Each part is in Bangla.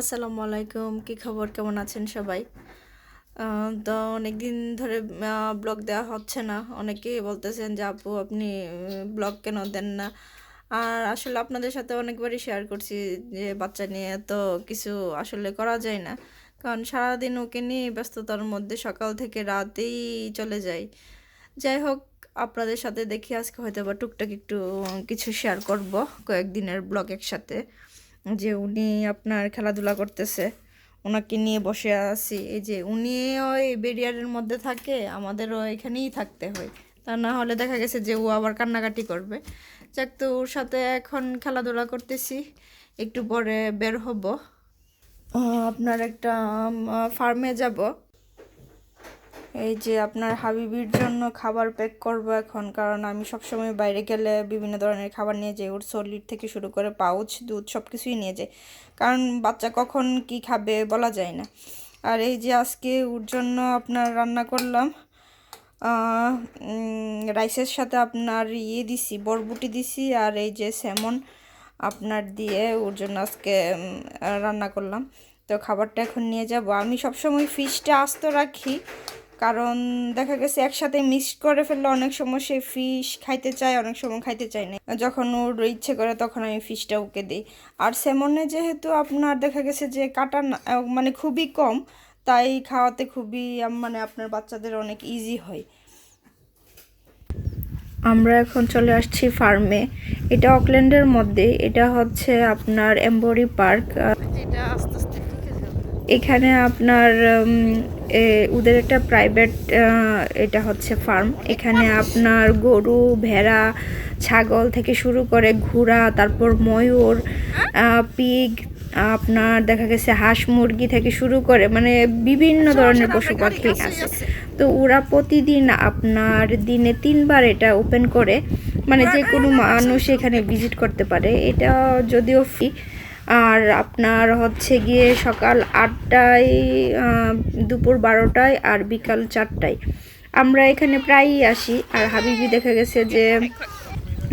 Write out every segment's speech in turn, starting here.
আসসালামু আলাইকুম, কি খবর? কেমন আছেন সবাই? তো অনেক দিন ধরে ব্লগ দেওয়া হচ্ছে না। অনেকেই বলতেছেন যে, আপু, আপনি ব্লগ কেন দেন না? আর আসলে আপনাদের সাথে অনেকবারই শেয়ার করছি যে, বাচ্চা নিয়ে তো কিছু আসলে করা যায় না। কারণ সারাদিন ওকে নিয়ে ব্যস্ততার মধ্যে সকাল থেকে রাতেই চলে যায় যাই হোক, আপনাদের সাথে দেখি আজকে হয়তো বা টুকটাক একটু, কিছু শেয়ার করব কয়েকদিনের ব্লগ একসাথে। যে উনি আপনার খেলাধুলা করতেছে, ওনাকে নিয়ে বসে আছি। এই যে উনি ওই বেরিয়ারের মধ্যে থাকে, আমাদেরও এখানেই থাকতে হয়। তা না হলে দেখা গেছে যে ও আবার কান্নাকাটি করবে। যাক তো, ওর সাথে এখন খেলাধুলা করতেছি, একটু পরে বের হব। আপনার একটা ফার্মে যাব। এই যে আপনার হাবিবির জন্য খাবার প্যাক করব এখন, কারণ আমি সবসময় বাইরে গেলে বিভিন্ন ধরনের খাবার নিয়ে যাই। ওর সলিড থেকে শুরু করে পাউচ, দুধ সব কিছুই নিয়ে যাই। কারণ বাচ্চা কখন কি খাবে বলা যায় না। আর এই যে আজকে ওর জন্য আপনার রান্না করলাম রাইসের সাথে আপনার ইয়ে দিছি, বরবুটি দিছি আর এই যে স্যামন আপনার দিয়ে ওর জন্য আজকে রান্না করলাম। তো খাবারটা এখন নিয়ে যাব। আমি সবসময় ফিশটা আস্ত রাখি কারণ দেখা গেছে একসাথে মিক্স করে ফেললে অনেক সময় সে ফিশ খাইতে চায়, অনেক সময় খাইতে চায় না। যখন ওর ইচ্ছে করে তখন আমি ফিশটা ওকে দিই। আর স্যামনে যেহেতু আপনার দেখা গেছে যে কাটা মানে খুবই কম, তাই খাওয়াতে খুবই মানে আপনার বাচ্চাদের অনেক ইজি হয়। আমরা এখন চলে আসছি ফার্মে এটা অকল্যান্ডের মধ্যে। এটা হচ্ছে আপনার এম্বরি পার্ক। এটা আস্তে আস্তে ঠিক আছে এখানে আপনার এ, ওদের একটা প্রাইভেট এটা হচ্ছে ফার্ম এখানে আপনার গরু ভেড়া ছাগল থেকে শুরু করে ঘোড়া তারপর ময়ূর পিগ আপনার দেখা গেছে হাঁস মুরগি থেকে শুরু করে মানে বিভিন্ন ধরনের পশু পাখি আছে। তো ওরা প্রতিদিন আপনার দিনে তিনবার এটা ওপেন করে। মানে যে কোনো মানুষ এখানে ভিজিট করতে পারে। এটা যদিও ফ্রি আর আপনার হচ্ছে গিয়ে সকাল আটটায় দুপুর বারোটায় আর বিকাল চারটায়। আমরা এখানে প্রায়ই আসি আর হাবিবি দেখা গেছে যে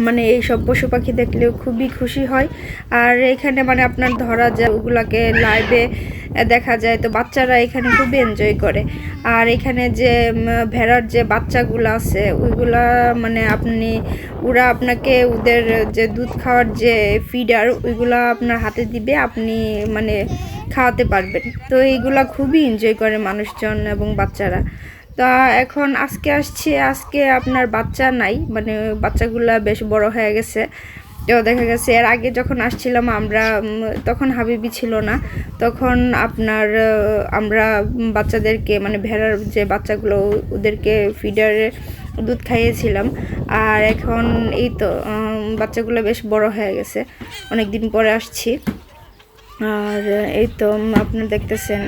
মানে এই সব পশু পাখি দেখলেও খুবই খুশি হয়। আর এখানে মানে আপনার ধরা যায়, ওগুলাকে লাইভে দেখা যায়, তো বাচ্চারা এখানে খুবই এনজয় করে। আর এখানে যে ভেড়ার যে বাচ্চাগুলো আছে, ওইগুলা মানে আপনি, ওরা আপনাকে ওদের যে দুধ খাওয়ার যে ফিডার ওইগুলা আপনার হাতে দিবে, আপনি মানে খাওয়াতে পারবেন। তো এইগুলা খুবই এনজয় করে মানুষজন এবং বাচ্চারা। তা এখন আজকে আসছি, আজকে আপনার বাচ্চা নাই মানে বাচ্চাগুলা বেশ বড় হয়ে গেছে। তো দেখা গেছে, এর আগে যখন আসছিলাম আমরা তখন হাবিবি ছিল না। তখন আপনার আমরা বাচ্চাদেরকে মানে ভেড়ার যে বাচ্চাগুলো, ওদেরকে ফিডারে দুধ খাইয়েছিলাম। আর এখন এই তো বাচ্চাগুলো বেশ বড় হয়ে গেছে। অনেক দিন পরে আসছি। আর এই তো আপনারা দেখতেছেন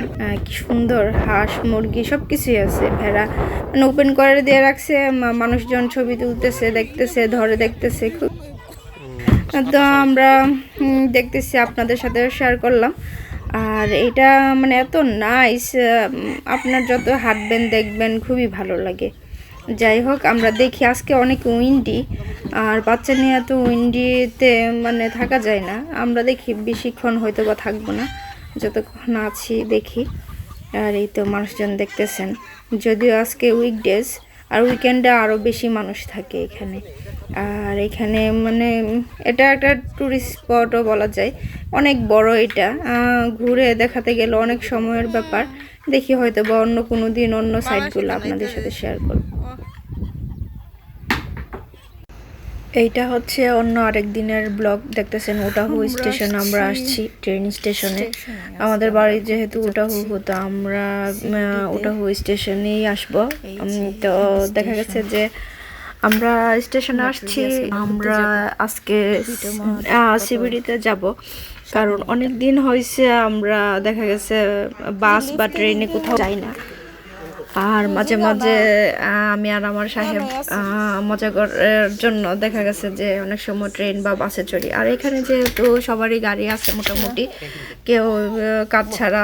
কি সুন্দর হাঁস, মুরগি সব কিছুই আছে, ভেড়া। মানে ওপেন করে দিয়ে রাখছে মানুষজন ছবি তুলতেছে, দেখতেছে, ধরে দেখতেছে। খুব তো আমরা দেখতেছি আপনাদের সাথে শেয়ার করলাম। আর এটা মানে এত নাইস আপনার যত হাঁটবেন, দেখবেন, খুবই ভালো লাগে। যাই হোক, আমরা দেখি আজকে অনেক উইন্ডি আর বাচ্চা নিয়ে এত উইন্ডিতে মানে থাকা যায় না। আমরা দেখি, বেশিক্ষণ হয়তো বা থাকব না। যতক্ষণ আছি, দেখি। আর এই তো মানুষজন দেখতেছেন। যদিও আজকে উইকডেজ আর উইকেন্ডে আরও বেশি মানুষ থাকে এখানে। আর এখানে মানে এটা একটা ট্যুরিস্ট স্পটও বলা যায়। অনেক বড় এটা। ঘুরে দেখাতে গেলে অনেক সময়ের ব্যাপার। দেখি হয়তো বা অন্য কোনো দিন অন্য সাইডগুলো আপনাদের সাথে শেয়ার করব। এইটা হচ্ছে অন্য আরেক দিনের ব্লগ দেখতেছেন ওটাহু স্টেশন আমরা আসছি ট্রেন স্টেশনে আমাদের বাড়ি যেহেতু ওটাহু হতো আমরা ওটাহু স্টেশনেই আসব। তো দেখা গেছে যে আমরা স্টেশনে আসছি আমরা আজকে সিবিডিতে যাব। কারণ অনেক দিন হয়েছে আমরা দেখা গেছে বাস বা ট্রেনে কোথাও যাই না। আর মাঝে মাঝে আমি আর আমার সাহেব আহ, মজা করার জন্য দেখা গেছে যে অনেক সময় ট্রেন বা বাসে চড়ি। আর এখানে যেহেতু সবারই গাড়ি আছে মোটামুটি কেউ কাজ ছাড়া।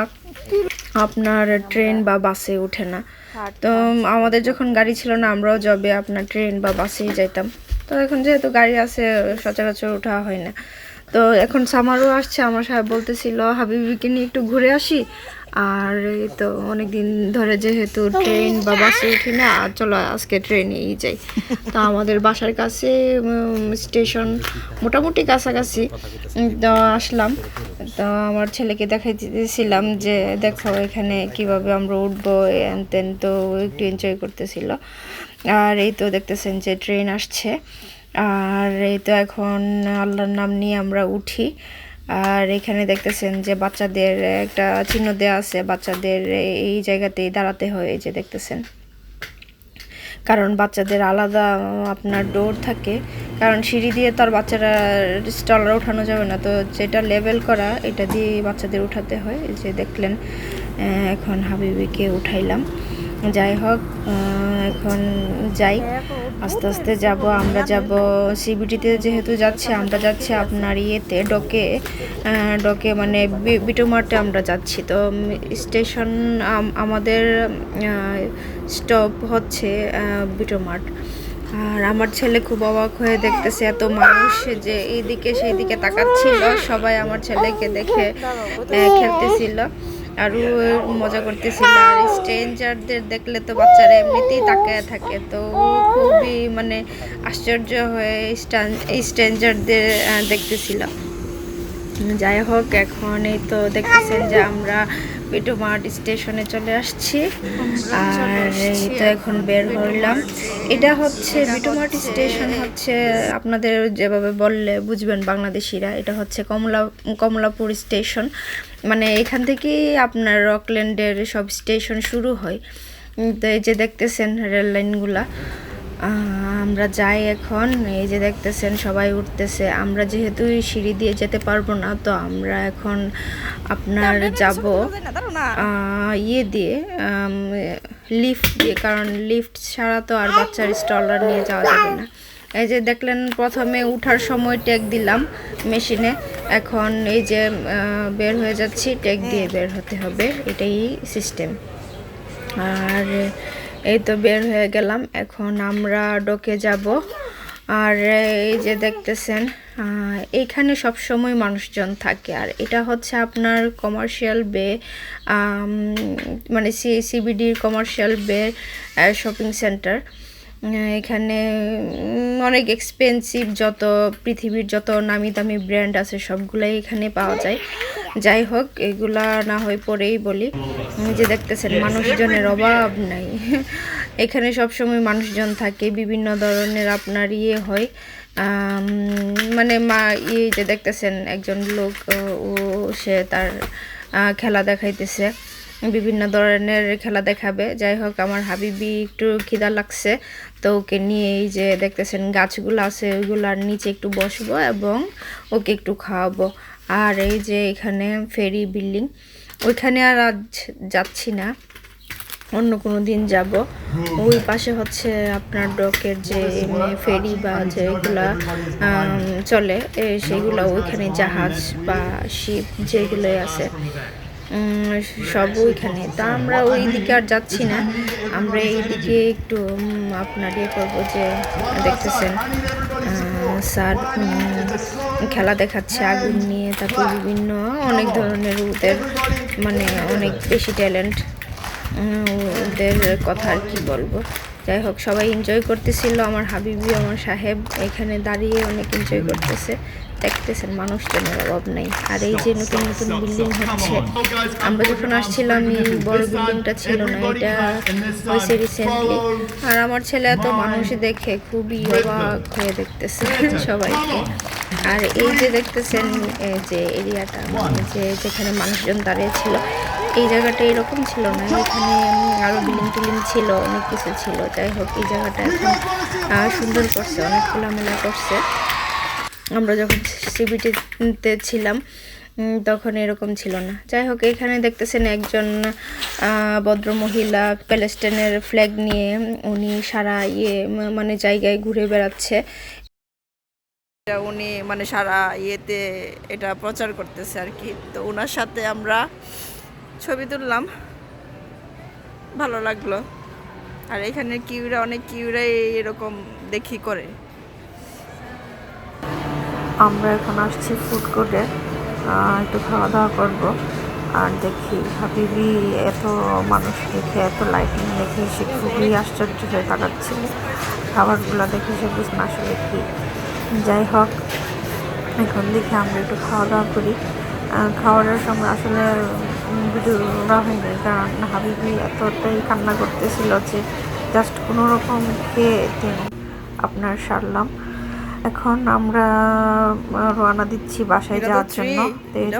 আপনার ট্রেন বা বাসে ওঠে না। তো আমাদের যখন গাড়ি ছিল না আমরাও জবে আপনার ট্রেন বা বাসেই যাইতাম। তো এখন যেহেতু গাড়ি আছে সচরাচর ওঠা হয় না। তো এখন সামারও আসছে আমার সাহেব বলতেছিল হাবিবিকে নিয়ে একটু ঘুরে আসি? আর এই তো অনেকদিন ধরে যেহেতু ট্রেন বা বাসে উঠি না, চলো আজকে ট্রেনেই যাই। তো আমাদের বাসার কাছে স্টেশন মোটামুটি কাছাকাছি। তো আসলাম। তো আমার ছেলেকে দেখাইতেছিলাম যে, দেখো এখানে কীভাবে আমরা উঠবো এন তেন তো একটু এনজয় করতেছিল। আর এই তো দেখতেছেন যে ট্রেন আসছে। আর এই তো এখন আল্লাহর নাম নিয়ে আমরা উঠি। আর এখানে দেখতেছেন যে বাচ্চাদের একটা চিহ্ন দেওয়া আছে, বাচ্চাদের এই জায়গাতেই দাঁড়াতে হয়, এই যে দেখতেছেন। কারণ বাচ্চাদের আলাদা আপনার ডোর থাকে, কারণ সিঁড়ি দিয়ে তো আর বাচ্চারা স্টলার উঠানো যাবে না, তো যেটা লেভেল করা, এটা দিয়ে বাচ্চাদের উঠাতে হয়। যে দেখলেন এখন হাবিবিকে উঠাইলাম। যাই হোক এখন যাই। আস্তে আস্তে যাব, আমরা যাব সিবিটিতে যেহেতু যাচ্ছে, আমরা যাচ্ছি আপনার ইয়েতে, ডকে ডকে মানে বিটোমার্টে আমরা যাচ্ছি। তো স্টেশন আমাদের স্টপ হচ্ছে বিটোমার্ট। আর আমার ছেলে খুব অবাক হয়ে দেখতেছে এত মানুষ যে এইদিকে সেই দিকে তাকাচ্ছিল, সবাই আমার ছেলেকে দেখে খেলতেছিল। আর ও মজা করতেছিল। আর স্ট্রেঞ্জারদের দেখলে তো বাচ্চারা এমনিতেই তাকায় থাকে। তো খুবই মানে আশ্চর্য হয়ে স্ট্রেঞ্জারদের দেখতেছিলাম যাই হোক, এখন এই তো দেখতেছেন যে আমরা পিটোমার্ট স্টেশনে চলে আসছি। আর তো এখন বের হলাম। এটা হচ্ছে পিটোমার্ট স্টেশন হচ্ছে আপনাদের যেভাবে বললে বুঝবেন বাংলাদেশিরা এটা হচ্ছে কমলা কমলাপুর স্টেশন। মানে এখান থেকেই আপনার রকল্যান্ডের সব স্টেশন শুরু হয়। তো এই যে দেখতেছেন রেল লাইনগুলা। আমরা যাই এখন। এই যে দেখতেছেন সবাই উঠতেছে। আমরা যেহেতু সিঁড়ি দিয়ে যেতে পারব না তো আমরা এখন আপনার যাব। ইয়ে দিয়ে লিফট দিয়ে কারণ লিফট ছাড়া তো আর বাচ্চার স্টলার নিয়ে যাওয়া যাবে না। এই যে দেখলেন প্রথমে উঠার সময় ট্যাগ দিলাম মেশিনে। এখন এই যে বের হয়ে যাচ্ছি ট্যাগ দিয়ে বের হতে হবে। এটাই সিস্টেম আর এই তো বের হয়ে গেলাম। এখন আমরা ডকে যাব। আর এই যে দেখতেছেন এইখানে সব সময় মানুষজন থাকে। আর এটা হচ্ছে আপনার কমার্শিয়াল বে মানে সি সিবিডির কমার্শিয়াল বে শপিং সেন্টার এখানে অনেক এক্সপেন্সিভ যত পৃথিবীর যত নামি দামি ব্র্যান্ড আছে, সবগুলাই এখানে পাওয়া যায়। যাই হোক এগুলা না হয় পরেই বলি। যে দেখতেছেন, মানুষজনের অভাব নাই। এখানে সবসময় মানুষজন থাকে, বিভিন্ন ধরনের আপনার ইয়ে হয়। মানে মা ইয়ে যে দেখতেছেন, একজন লোক, ও সে তার খেলা দেখাইতেছে। বিভিন্ন ধরনের খেলা দেখাবে। যাই হোক আমার হাবিবি একটু খিদা লাগছে, তো ওকে নিয়ে এই যে দেখতেছেন, গাছগুলো আছে, ওইগুলার নিচে একটু বসবো এবং ওকে একটু খাওয়াবো। আর এই যে এখানে ফেরি বিল্ডিং, ওইখানে আর আজ যাচ্ছি না, অন্য কোনো দিন যাব। ওই পাশে হচ্ছে আপনার ডকের যে ফেরি বা যেগুলা চলে সেগুলো, ওইখানে জাহাজ বা শিপ যেগুলো আছে সব ওইখানে। তা আমরা ওই দিকে আর যাচ্ছি না, আমরা এই দিকে একটু আপনার ইয়ে করব যে, দেখতেছেন স্যার খেলা দেখাচ্ছে, আগুন নিয়ে তারপর বিভিন্ন অনেক ধরনের ওদের মানে অনেক বেশি ট্যালেন্ট ওদের কথা আর কি বলব। যাই হোক, সবাই এনজয় করতেছিল, আমার হাবিবি, আমার সাহেব এখানে দাঁড়িয়ে অনেক এনজয় করতেছে। দেখতেছেন মানুষজনের অভাব নেই। আর এই যে নতুন নতুন বিল্ডিং হচ্ছে আমরা যখন আসছিলাম এই বড় বিল্ডিংটা ছিল না এটা হয়েছে রিসেন্টলি আর আমার ছেলে এত মানুষ দেখে খুবই অবাক হয়ে দেখতেছে সবাইকে আর এই যে দেখতেছেন এই যে এরিয়াটা যে যেখানে মানুষজন দাঁড়িয়ে ছিল এই জায়গাটা এরকম ছিল না এখানে উম, আরও বিল্ডিং টিলিং ছিল অনেক কিছু ছিল। যাই হোক এই জায়গাটা এখন সুন্দর করছে অনেক খোলামেলা করছে। আমরা যখন সিবিটিতে ছিলাম তখন এরকম ছিল না। যাই হোক, এখানে দেখতেছেন একজন ভদ্রমহিলা প্যালেস্টাইনের ফ্ল্যাগ নিয়ে উনি সারা ইয়ে মানে জায়গায় ঘুরে বেড়াচ্ছে। উনি মানে সারা ইয়েতে এটা প্রচার করতেছে আর কি। তো ওনার সাথে আমরা ছবি তুললাম। ভালো লাগল। আর এখানে কিউরা, অনেক কিউরাই এরকম দেখি করে। আমরা এখন আসছি ফুড কোর্টে একটু খাওয়া দাওয়া করব। আর দেখি, হাবিবি এত মানুষ দেখে, এত লাইটিং দেখে সে খুবই আশ্চর্য হয়ে তাকাচ্ছিল খাবারগুলো দেখে সে বুঝ না আসলে কি। যাই হোক, এখন দেখি আমরা একটু খাওয়া দাওয়া করি খাওয়ার সময় আসলে ভিডিও হয়নি, কারণ হাবিবি এতটাই কান্না করতেছিল যে জাস্ট কোনো রকম খেয়ে আপনার সারলাম। এখন আমরা রওনা দিচ্ছি বাসায় যাওয়ার জন্য।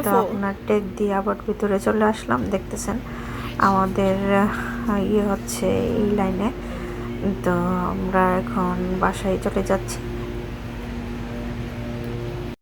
তো আপনার টেক দিয়ে আবার ভিতরে চলে আসলাম দেখতেছেন আমাদের ইয়ে হচ্ছে এই লাইনে তো আমরা এখন বাসায় চলে যাচ্ছি।